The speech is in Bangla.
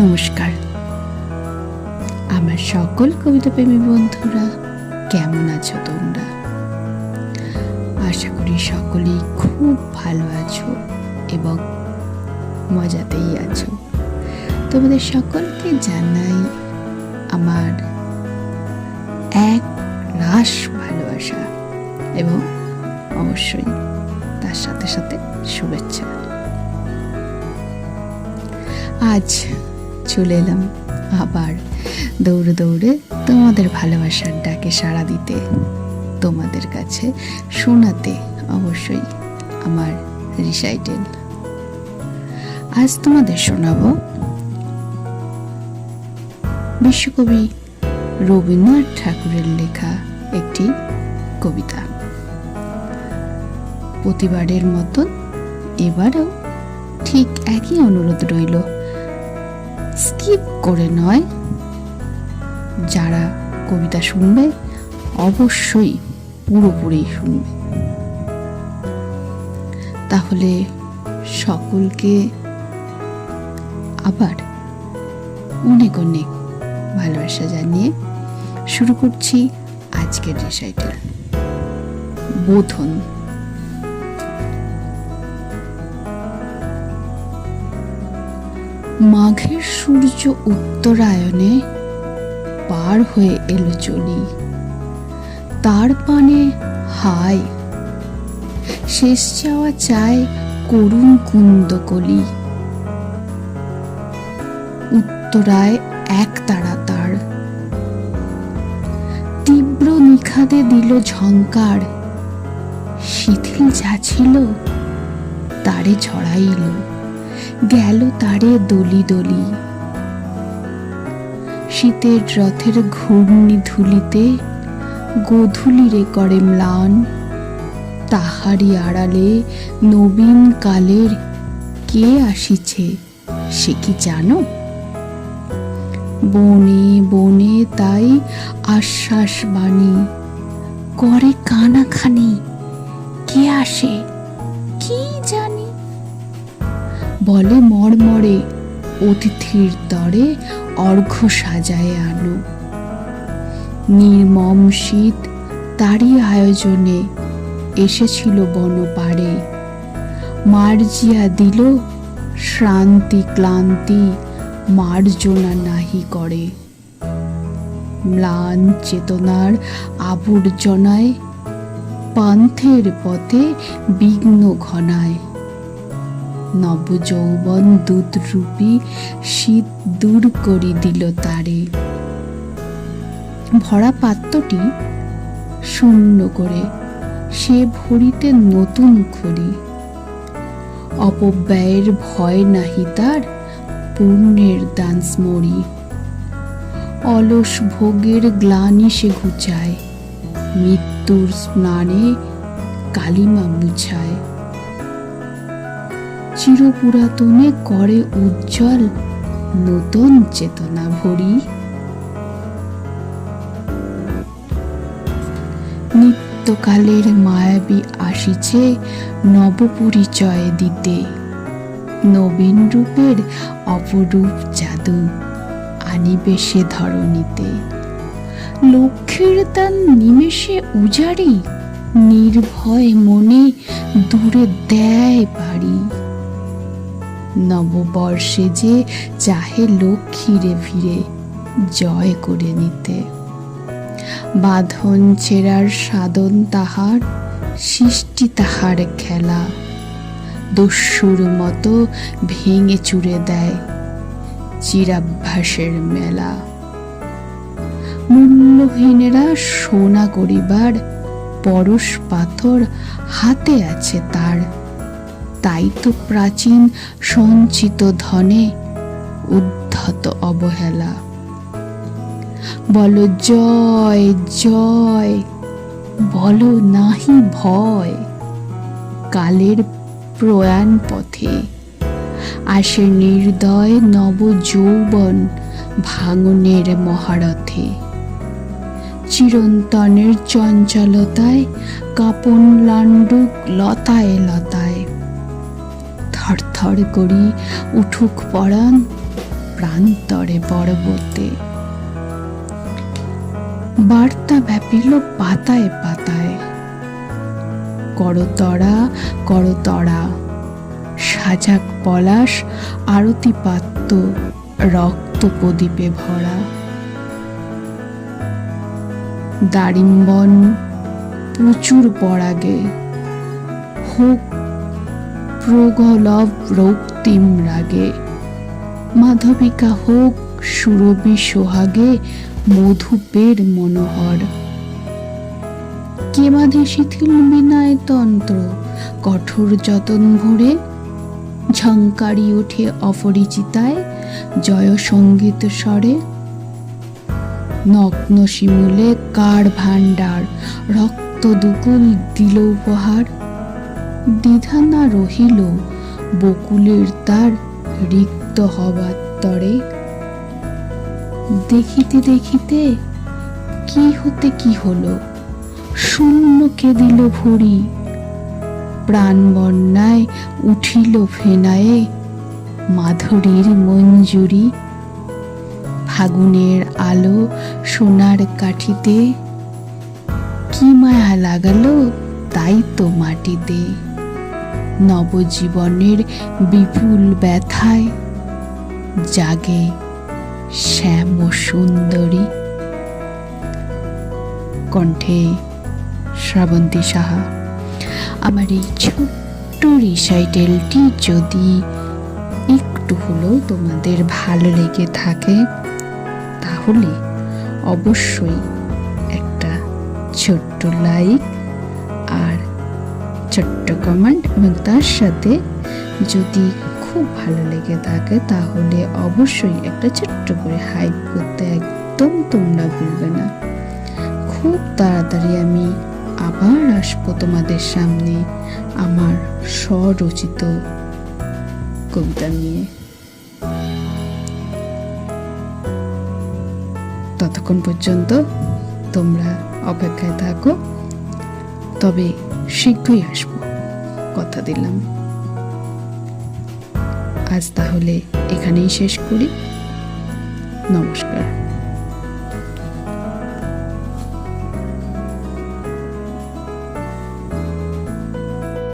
নমস্কার। আমার সকল কবিতা প্রেমী বন্ধুরা, কেমন আছো তোমরা? আশা করি সকলেই খুব ভালো আছো এবং মজাতেই আছো। তোমাদের সকলকে জানাই আমার এক রাস ভালোবাসা এবং অবশ্যই তার সাথে সাথে শুভেচ্ছা। আজ চলে এলাম আবার দৌড়ে দৌড়ে তোমাদের ভালোবাসার ডাকে সাড়া দিতে তোমাদের কাছে শোনাতে অবশ্যই আমার রিসাইটেল আজ তোমাদের শোনাবো বিশ্বকবি রবীন্দ্রনাথ ঠাকুরের লেখা একটি কবিতা। প্রতিবারের মতন এবারেও ঠিক একই অনুরোধ রইল স্কিপ করে নয়। যারা কবিতা শুনবে, অবশ্যই পুরোপুরি শুনবে। তাহলে সকলকে আবার অনেক অনেক ভালোবাসা জানিয়ে শুরু করছি আজকের রিসাইটেল। বোধন। মাঘের সূর্য উত্তরায়ণে পার হয়ে এলো চলি। তার পানে হায়, শেষ যাওয়া চায় করুণ কুন্দকলি উত্তরায় এক তারা তার। তীব্র নিখাদে দিল ঝঙ্কার। শিথিল যা ছিল, তারে ছড়াইল। গেল তারে দলি দলি। শীতের রথের ঘূর্ণি ধুলিতে গোধূলিরে করে ম্লান। তাহারি আড়ালে নবীন কালের কে আসিছে, সে কি জানো? বনে বনে তাই আশ্বাস বাণী, করে কানাখানি, কে আসে? বলে মরমরে অতিথির তরে অর্ঘ্য সাজায় আনো নির্মম শীত তারই আয়োজনে এসেছিল বনপাড়ে। মার্জিয়া দিল শ্রান্তি ক্লান্তি, মার্জনা নাহি করে। ম্লান চেতনার আবর্জনায় পান্থের পথে বিঘ্ন ঘনায়। নবযৌবন দুধরূপী শীত দূর করি দিল তারে। ভরা পাত্রটি শূন্য করে সে ভরিতে নতুন খড়ি। অপব্যয়ের ভয় নাহি তার পুণ্যের দান স্মরি। অলস ভোগের গ্লানি সে ঘুচায়, মৃত্যুর স্নানে কালিমা মুছায়। চিরপুরাতনে করে উজ্জ্বল নতুন চেতনা ভরি। নিত্যকালের মায়াবী আসিছে নবপরিচয় দিতে। নবীন রূপের অপরূপ জাদু আনিবে সে ধরণীতে। লক্ষ্মীর তান নিমেষে উজাড়ি, নির্ভয় মনে দূরে দেয় বাড়ি। নববর্ষে যে চাহে লক্ষ্মীরে ফিরে, জয় করে নিতে। বাঁধন ছেঁড়ার সাধন তাহার, সৃষ্টি তাহার খেলা। দস্যুর মতো ভেঙে চুরে দেয় চিরাভ্যাসের মেলা। মূল্যহীনেরা সোনা করিবার পরশ পাথর হাতে আছে তার। তাই তো প্রাচীন সঞ্চিত ধনে উদ্ধত অবহেলা। বলো, জয় জয়, বলো নাহি ভয়, কালের প্রয়াণ পথে আসে নির্দয় নব যৌবন ভাঙনের মহারথে। চিরন্তনের চঞ্চলতায় কাপন লাণ্ডুক লতায় লতায় থরথর করি, উঠুক পরাণ, প্রান্তরে পর্বতে। বার্তা ব্যাপিল পাতায় পাতায়। করতরা করতরা সাজাক পলাশ, আরতি পাত্র রক্ত প্রদীপে ভরা। দারিম্বন, প্রচুর পরাগে। হোক প্রগলভ রক্তিম রাগে মাধবিকা হোক সুরবি সোহাগে, মধুপের মনোহর। কে বাঁধে শিথিল বিনায় তন্ত্র, কঠোর যতন ভরে, ঝঙ্কারি ওঠে অপরিচিতায়, জয় সংগীত স্বরে। নগ্ন শিমুলে কার ভাণ্ডার, রক্ত দুকুল দিল উপহার। দ্বিধা না রহিল, বকুলের তার রিক্ত হবার তরে। দেখিতে দেখিতে কি হতে কি হলো, শূন্য কে দিল ভরি। প্রাণ বন্যায় উঠিল ফেনায়ে মাধুরীর মঞ্জুরি। ফাগুনের আলো সোনার কাঠিতে, কি মায়া লাগালো তাই তো মাটিতে। নবজীবনের বিপুল ব্যথায় জাগে শ্যাম সুন্দরী। কণ্ঠে শ্রাবন্তী সাহা, আমার এই ছোট্ট রিসাইটেলটি যদি একটু হলেও তোমাদের ভালো লেগে থাকে, তাহলে অবশ্যই একটা ছোট্ট লাইক আর ছোট্ট কমেন্ট এবং তার সাথে যদি খুব ভালো লেগে থাকে, তাহলে অবশ্যই একটা ছোট্ট করে হাইপ করতে একদম তোমরা ভুলবে না। খুব তাড়াতাড়ি আমি আবার আসব তোমাদের সামনে আমার স্বরচিত কবিতা নিয়ে। ততক্ষণ পর্যন্ত তোমরা অপেক্ষায় থাকো। তবে শীঘ্রই আসব কথা দিলাম। আজ তাহলে এখানেই শেষ করি। নমস্কার।